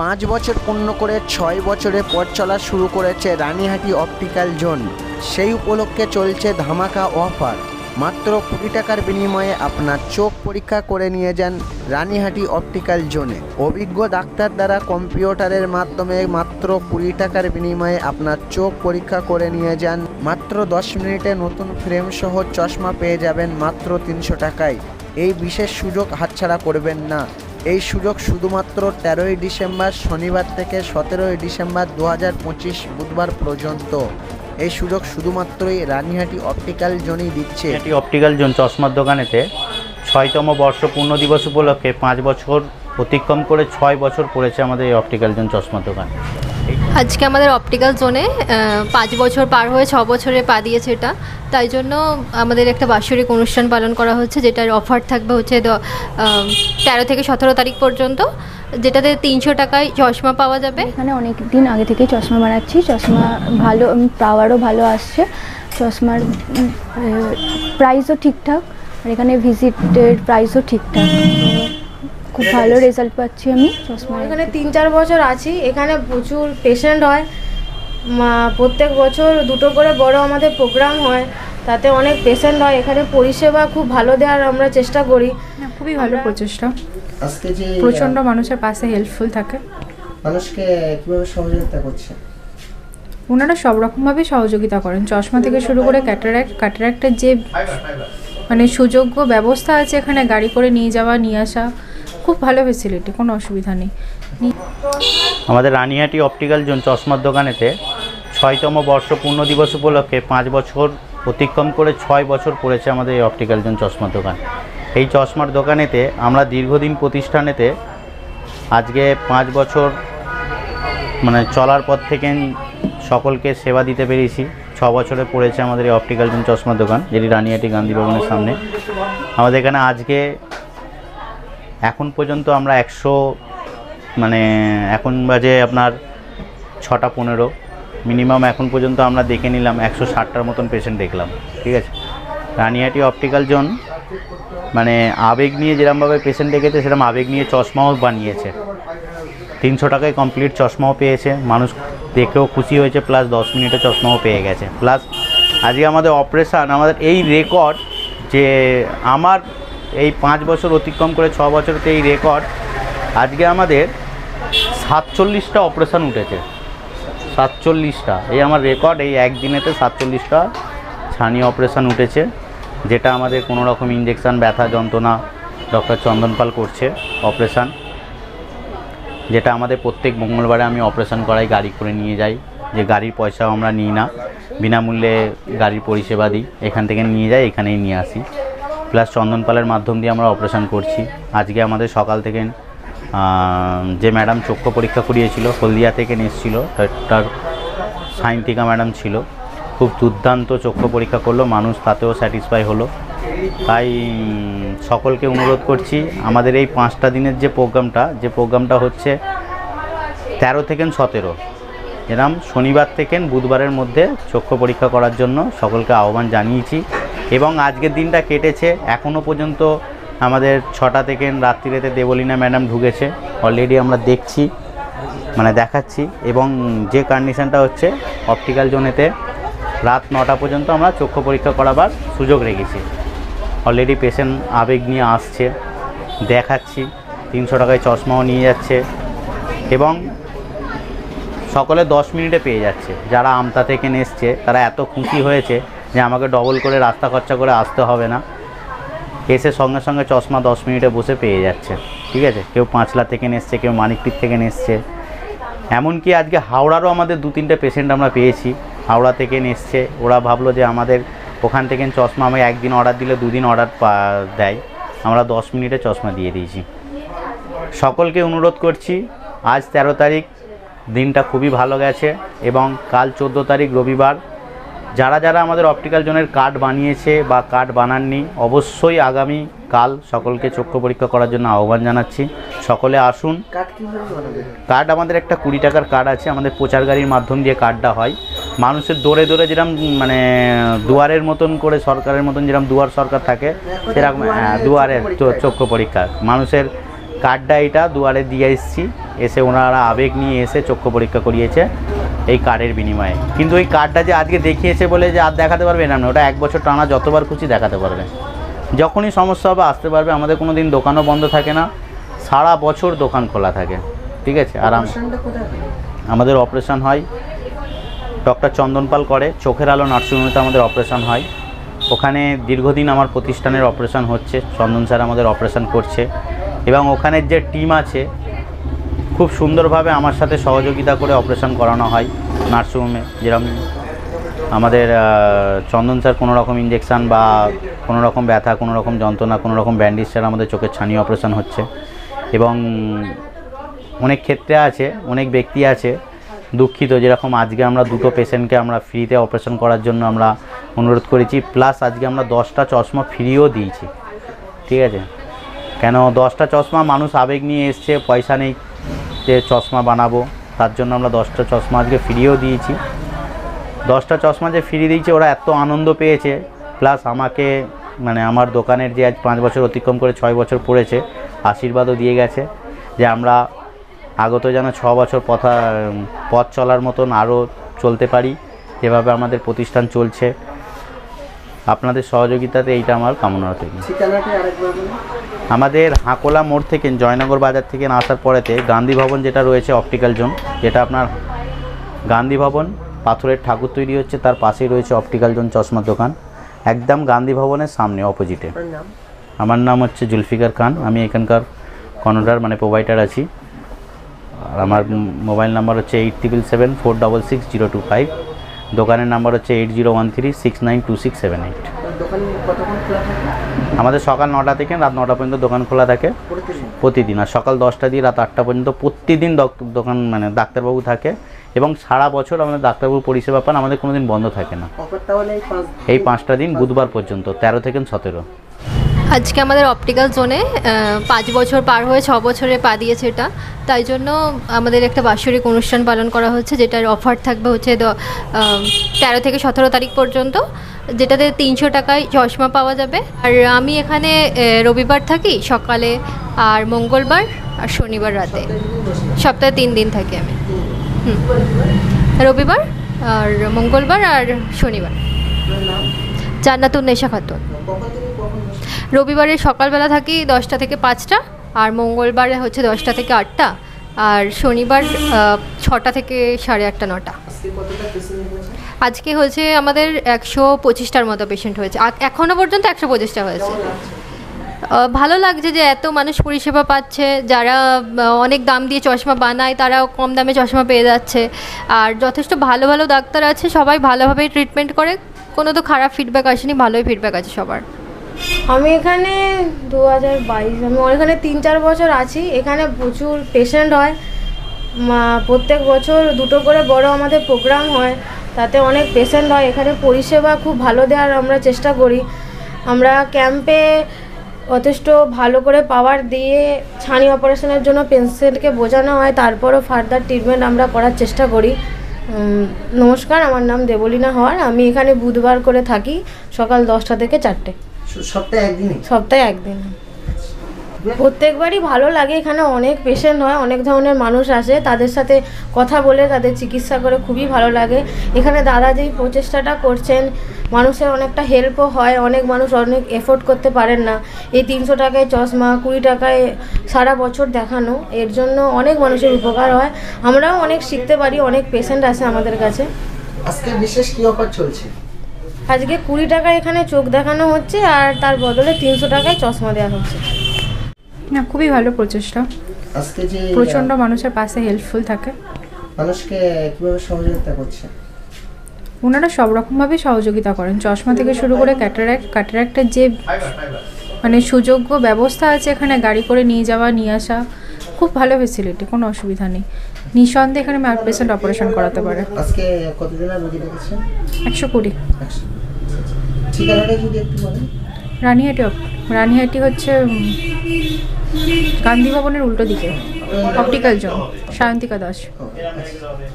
পাঁচ বছর পূর্ণ করে ছয় বছরে পথ চলা শুরু করেছে রানীহাটি অপটিক্যাল জোন। সেই উপলক্ষে চলছে ধামাকা অফার। মাত্র কুড়ি টাকার বিনিময়ে আপনার চোখ পরীক্ষা করে নিয়ে যান রানীহাটি অপটিক্যাল জোনে। অভিজ্ঞ ডাক্তার দ্বারা কম্পিউটারের মাধ্যমে মাত্র কুড়ি টাকার বিনিময়ে আপনার চোখ পরীক্ষা করে নিয়ে যান। মাত্র দশ মিনিটে নতুন ফ্রেম সহ চশমা পেয়ে যাবেন মাত্র তিনশো টাকায়। এই বিশেষ সুযোগ হাতছাড়া করবেন না। এই সুযোগ শুধুমাত্র তেরোই ডিসেম্বর শনিবার থেকে সতেরোই ডিসেম্বর দু হাজার পঁচিশ বুধবার পর্যন্ত। এই সুযোগ শুধুমাত্রই রানিহাটি অপটিক্যাল জোনই দিচ্ছে। এটি অপটিক্যাল জোন চশমার দোকানেতে ছয়তম বর্ষ পূর্ণ দিবস উপলক্ষে পাঁচ বছর অতিক্রম করে ছয় বছর পড়েছে আমাদের এই অপটিক্যাল জোন চশমার দোকান। আজকে আমাদের অপটিক্যাল জোনে পাঁচ বছর পার হয়ে ছ বছরে পা দিয়েছে এটা। তাই জন্য আমাদের একটা বাৎসরিক অনুষ্ঠান পালন করা হচ্ছে, যেটার অফার থাকবে হচ্ছে তেরো থেকে সতেরো তারিখ পর্যন্ত, যেটাতে তিনশো টাকায় চশমা পাওয়া যাবে। এখানে অনেক দিন আগে থেকেই চশমা বানাচ্ছি, চশমা ভালো পাওয়ারও ভালো আসছে। চশমার প্রাইসও ঠিকঠাক, আর এখানে ভিজিটের প্রাইসও ঠিকঠাক। খুব ভালো রেজাল্ট পাচ্ছি আমি চশমা এখানে তিন চার বছর আছি এখানে প্রচুর পেশেন্ট হয়। প্রত্যেক বছর দুটো করে বড় আমাদের প্রোগ্রাম হয় তাতে অনেক পেশেন্ট হয় এখানে পরিষেবা খুব ভালো দেওয়ার আমরা চেষ্টা করি। খুবই ভালো প্রচেষ্টা। প্রচণ্ড মানুষের পাশে হেল্পফুল থাকে। মানুষকে কীভাবে সহযোগিতা করছে? ওনারা সব রকমভাবে সহযোগিতা করেন। চশমা থেকে শুরু করে ক্যাটারাক্ট ক্যাটারাক্টের যে মানে সুযোগ্য ব্যবস্থা আছে এখানে গাড়ি করে নিয়ে যাওয়া নিয়ে আসা খুব ভালো ফেসিলিটি কোনো অসুবিধা নেই। আমাদের রানীহাটি অপটিক্যাল জোন চশমার দোকানেতে ছয়তম বর্ষ পূর্ণ দিবস উপলক্ষে পাঁচ বছর অতিক্রম করে ছয় বছর পড়েছে আমাদের এই অপটিক্যাল জোন চশমার দোকান। এই চশমার দোকানেতে আমরা দীর্ঘদিন প্রতিষ্ঠানেতে আজকে পাঁচ বছর মানে চলার পর থেকে সকলকে সেবা দিতে পেরেছি। ছ বছরে পড়েছে আমাদের এই অপটিক্যাল জোন চশমার দোকান, যেটি রানীহাটি গান্ধী ভবনের সামনে। আমাদের এখানে আজকে এখন পর্যন্ত আমরা একশো মানে এখন বাজে আপনার ছটা পনেরো। মিনিমাম এখন পর্যন্ত আমরা দেখে নিলাম, একশো ষাটটার মতন পেশেন্ট দেখলাম, ঠিক আছে? রানিহাটি অপটিক্যাল জোন মানে আবেগ নিয়ে যেরমভাবে পেশেন্ট ডেকেছে সেরকম আবেগ নিয়ে চশমাও বানিয়েছে। তিনশো টাকায় কমপ্লিট চশমাও পেয়েছে, মানুষ দেখেও খুশি হয়েছে প্লাস দশ মিনিটে চশমাও পেয়ে গেছে। প্লাস আজকে আমাদের অপারেশান আমাদের এই রেকর্ড যে আমার এই পাঁচ বছর অতিক্রম করে ছ বছরতে এই রেকর্ড আজকে আমাদের সাতচল্লিশটা অপারেশান উঠেছে। সাতচল্লিশটা। এই আমার রেকর্ড এই একদিনেতে সাতচল্লিশটা ছানি অপারেশান উঠেছে, যেটা আমাদের কোনো রকম ইঞ্জেকশান ব্যথা, যন্ত্রণা ডক্টর চন্দনপাল করছে অপারেশান যেটা আমাদের প্রত্যেক মঙ্গলবারে আমি অপারেশন করাই, গাড়ি করে নিয়ে যাই। যে গাড়ির পয়সাও আমরা নিই না। বিনামূল্যে গাড়ির পরিষেবা দিই। এখান থেকে নিয়ে যাই, এখানেই নিয়ে আসি। প্লাস চন্দনপালের মাধ্যম দিয়ে আমরা অপারেশন করছি। আজকে আমাদের সকাল থেকে যে ম্যাডাম চক্ষু পরীক্ষা করিয়েছিল, হলদিয়া থেকে এসেছিল, তার সাইন্তিকা ম্যাডাম ছিল। খুব দুর্দান্ত চক্ষু পরীক্ষা করল, মানুষ তাতেও স্যাটিসফাই হলো। তাই সকলকে অনুরোধ করছি, আমাদের এই পাঁচটা দিনের যে প্রোগ্রামটা যে প্রোগ্রামটা হচ্ছে তেরো থেকে সতেরো। এরম শনিবার থেকে বুধবারের মধ্যে চক্ষু পরীক্ষা করার জন্য সকলকে আহ্বান জানিয়েছি। এবং আজকের দিনটা কেটেছে। এখনও পর্যন্ত আমাদের ছটা থেকে রাত্রিরেতে দেবলীনা ম্যাডাম ঢুকেছে। অলরেডি আমরা দেখছি মানে দেখাচ্ছি এবং যে কন্ডিশনটা হচ্ছে অপটিক্যাল জোনেতে রাত নটা পর্যন্ত আমরা চক্ষু পরীক্ষা করাবার সুযোগ রেখেছি। অলরেডি পেশেন্ট আবেগ নিয়ে আসছে, দেখাচ্ছি, তিনশো টাকায় চশমাও নিয়ে যাচ্ছে এবং সকলে দশ মিনিটে পেয়ে যাচ্ছে। যারা আমতা থেকে এসছে, তারা এত খুশি হয়েছে যে আমাকে ডবল করে রাস্তা খরচা করে আসতে হবে না। এসে সঙ্গে সঙ্গে চশমা দশ মিনিটে বসে পেয়ে যাচ্ছে। ঠিক আছে? কেউ পাঁচলা থেকে এসছে কেউ মানিকপির থেকে এসছে এমনকি আজকে হাওড়ারও আমাদের দু তিনটে পেশেন্ট আমরা পেয়েছি। হাওড়া থেকে এসছে ওরা ভাবলো যে আমাদের ওখান থেকে চশমা আমি একদিন অর্ডার দিলে দুদিন অর্ডার দেয়। আমরা দশ মিনিটে চশমা দিয়ে দিয়েছি। সকলকে অনুরোধ করছি, আজ তেরো তারিখ, দিনটা খুবই ভালো গেছে এবং কাল চোদ্দ তারিখ রবিবার যারা যারা আমাদের অপটিক্যাল জোনের কার্ড বানিয়েছে বা কার্ড বানাননি অবশ্যই আগামী কাল সকলকে চক্ষু পরীক্ষা করার জন্য আহ্বান জানাচ্ছি। সকলে আসুন। কার্ড আমাদের একটা কুড়ি টাকার কার্ড আছে আমাদের প্রচার গাড়ির মাধ্যম দিয়ে কার্ডটা হয়। মানুষের দৌড়ে দৌড়ে যেরকম মানে দুয়ারের মতন করে সরকারের মতন যেরকম দুয়ার সরকার থাকে সেরকম হ্যাঁ দুয়ারের চ- চক্ষু পরীক্ষা। মানুষের কার্ডটা এটা দুয়ারে দিয়ে এসেছি এসে ওনারা আবেগ নিয়ে এসে চক্ষু পরীক্ষা করিয়েছে। এই কার্ডের বিনিময়ে। কিন্তু ওই কার্ডটা যে আজকে দেখিয়েছে বলে যে আর দেখাতে পারবে না ওটা এক বছর টানা যতবার খুশি দেখাতে পারবে। যখনই সমস্যা হবে আসতে পারবে। আমাদের কোনো দিন দোকানও বন্ধ থাকে না সারা বছর দোকান খোলা থাকে। ঠিক আছে? আর আমাদের অপারেশন হয় ডক্টর চন্দনপাল করে। চোখের আলো নার্সিংহোমে আমাদের অপারেশন হয়। ওখানে দীর্ঘদিন আমার প্রতিষ্ঠানের অপারেশন হচ্ছে। চন্দন স্যার আমাদের অপারেশন করছে। এবং ওখানের যে টিম আছে খুব সুন্দরভাবে আমার সাথে সহযোগিতা করে অপারেশন করানো হয় নার্সিংহোমে। যেরকম আমাদের চন্দন স্যার কোনো রকম ইঞ্জেকশান বা কোনো রকম ব্যথা কোনো রকম যন্ত্রণা কোনো রকম ব্যান্ডেজ ছাড়া আমাদের চোখের ছানি অপারেশন হচ্ছে। এবং অনেক ক্ষেত্রে আছে, অনেক ব্যক্তি আছে দুঃখিত, যেরকম আজকে আমরা দুটো পেশেন্টকে আমরা ফ্রিতে অপারেশন করার জন্য আমরা অনুরোধ করেছি প্লাস আজকে আমরা দশটা চশমা ফ্রিও দিয়েছি। ঠিক আছে? কেন দশটা চশমা মানুষ আবেগ নিয়ে এসছে, পয়সা নেই। যে চশমা বানাবো। তার জন্য আমরা দশটা চশমা আজকে ফ্রিও দিয়েছি। দশটা চশমা যে ফ্রি দিয়েছে, ওরা এত আনন্দ পেয়েছে। প্লাস আমাকে মানে আমার দোকানের যে আজ পাঁচ বছর অতিক্রম করে ছয় বছর পড়েছে, আশীর্বাদও দিয়ে গেছে যে আমরা আগত যেন ছ বছর পথা পথ চলার মতন আরও চলতে পারি। যেভাবে আমাদের প্রতিষ্ঠান চলছে। আপনাদের সহযোগিতাতে এইটা আমার কামনা থেকে আমাদের হাঁকোলা মোড় থেকে জয়নগর বাজার থেকে আসার পরেতে গান্ধী ভবন যেটা রয়েছে অপটিক্যাল জোন যেটা আপনার গান্ধী ভবন পাথরের ঠাকুর তৈরি হচ্ছে তার পাশেই রয়েছে অপটিক্যাল জোন চশমার দোকান একদম গান্ধী ভবনের সামনে অপোজিটে আমার নাম হচ্ছে জুলফিকার খান আমি এখানকার কর্নার মানে প্রোভাইডার আছি। আর আমার মোবাইল নাম্বার হচ্ছে eight triple seven four double six zero two five দোকানের নাম্বার হচ্ছে eight zero one three six nine two six seven eight. আমাদের সকাল নটা থেকে রাত নটা পর্যন্ত দোকান খোলা থাকে প্রতিদিন আর সকাল দশটা দিয়ে রাত আটটা পর্যন্ত প্রতিদিন দোকান মানে ডাক্তারবাবু থাকে এবং সারা বছর আমাদের ডাক্তারবাবু পরিষেবা পান আমাদের কোনো দিন বন্ধ থাকে না। এই পাঁচটা দিন বুধবার পর্যন্ত তেরো থেকে সতেরো। আজকে আমাদের অপটিক্যাল জোনে পাঁচ বছর পার হয়ে ছ বছরে পা দিয়েছে এটা। তাই জন্য আমাদের একটা বাৎসরিক অনুষ্ঠান পালন করা হচ্ছে, যেটার অফার থাকবে হচ্ছে তেরো থেকে সতেরো তারিখ পর্যন্ত, যেটাতে তিনশো টাকায় চশমা পাওয়া যাবে। আর আমি এখানে রবিবার থাকি, সকালে আর মঙ্গলবার আর শনিবার রাতে। সপ্তাহে তিন দিন থাকি আমি। হুম। রবিবার আর মঙ্গলবার আর শনিবার। জান্নাতুন নেশা খাতুন। রবিবারে সকালবেলা থাকি দশটা থেকে পাঁচটা আর মঙ্গলবারে হচ্ছে দশটা থেকে আটটা আর শনিবার ছটা থেকে সাড়ে আটটা, নটা। আজকে হয়েছে হচ্ছে আমাদের একশো পঁচিশটার মতো পেশেন্ট হয়েছে। আ- এখনও পর্যন্ত একশো পঁচিশটা হয়েছে। ভালো লাগছে যে এত মানুষ পরিষেবা পাচ্ছে, যারা অনেক দাম দিয়ে চশমা বানায়, তারাও কম দামে চশমা পেয়ে যাচ্ছে। আর যথেষ্ট ভালো ভালো ডাক্তার আছে, সবাই ভালোভাবেই ট্রিটমেন্ট করে। কোনো তো খারাপ ফিডব্যাক আসেনি, ভালোই ফিডব্যাক আছে সবার। আমি এখানে দু হাজার বাইশ, আমি এখানে তিন চার বছর আছি। এখানে প্রচুর পেশেন্ট হয়। প্রত্যেক বছর দুটো করে বড় আমাদের প্রোগ্রাম হয়। তাতে অনেক পেশেন্ট হয়। এখানে পরিষেবা খুব ভালো দেওয়ার আমরা চেষ্টা করি। আমরা ক্যাম্পে যথেষ্ট ভালো করে পাওয়ার দিয়ে ছানি অপারেশনের জন্য পেশেন্টকে বোঝানো হয়। তারপরও ফার্দার ট্রিটমেন্ট আমরা করার চেষ্টা করি। নমস্কার। আমার নাম দেবলীনা হওয়ার। আমি এখানে বুধবার করে থাকি সকাল দশটা থেকে চারটে। সপ্তাহে একদিনই? সপ্তাহে একদিন। প্রত্যেকবারই ভালো লাগে এখানে অনেক পেশেন্ট হয় অনেক ধরনের মানুষ আসে তাদের সাথে কথা বলে তাদের চিকিৎসা করে খুবই ভালো লাগে। এখানে দাদা যেই প্রচেষ্টাটা করছেন মানুষের অনেকটা হেল্পও হয় অনেক মানুষ অনেক এফোর্ড করতে পারেন না। এই তিনশো টাকায় চশমা কুড়ি টাকায় সারা বছর দেখানো এর জন্য অনেক মানুষের উপকার হয়। আমরাও অনেক শিখতে পারি অনেক পেশেন্ট আসে আমাদের কাছে। আজকে বিশেষ কি অফার চলছে? আজকে কুড়ি টাকায় এখানে চোখ দেখানো হচ্ছে আর তার বদলে তিনশো টাকায় চশমা দেওয়া হচ্ছে। না খুবই ভালো প্রচেষ্টা। আজকে যে প্রচণ্ড মানুষের পাশে হেল্পফুল থাকে। মানুষকে কীভাবে সহযোগিতা করছে? ওনারা সব রকমভাবেই সহযোগিতা করেন। চশমা থেকে শুরু করে ক্যাটারাক্ট ক্যাটারাক্টের যে মানে সুযোগ্য ব্যবস্থা আছে এখানে গাড়ি করে নিয়ে যাওয়া নিয়ে আসা খুব ভালো ফেসিলিটি কোনো অসুবিধা নেই। নিঃসন্দেহে এখানে পেশেন্ট অপারেশন করাতে পারে। আজকে কতজনের রোগী দেখেছেন? একশো কুড়ি। ঠিকানাটা যদি একটু বলেন। রানিহাটি রানীহাটি হচ্ছে গান্ধী ভবনের উল্টো দিকে। Optical zone Sayantika Das. আচ্ছা।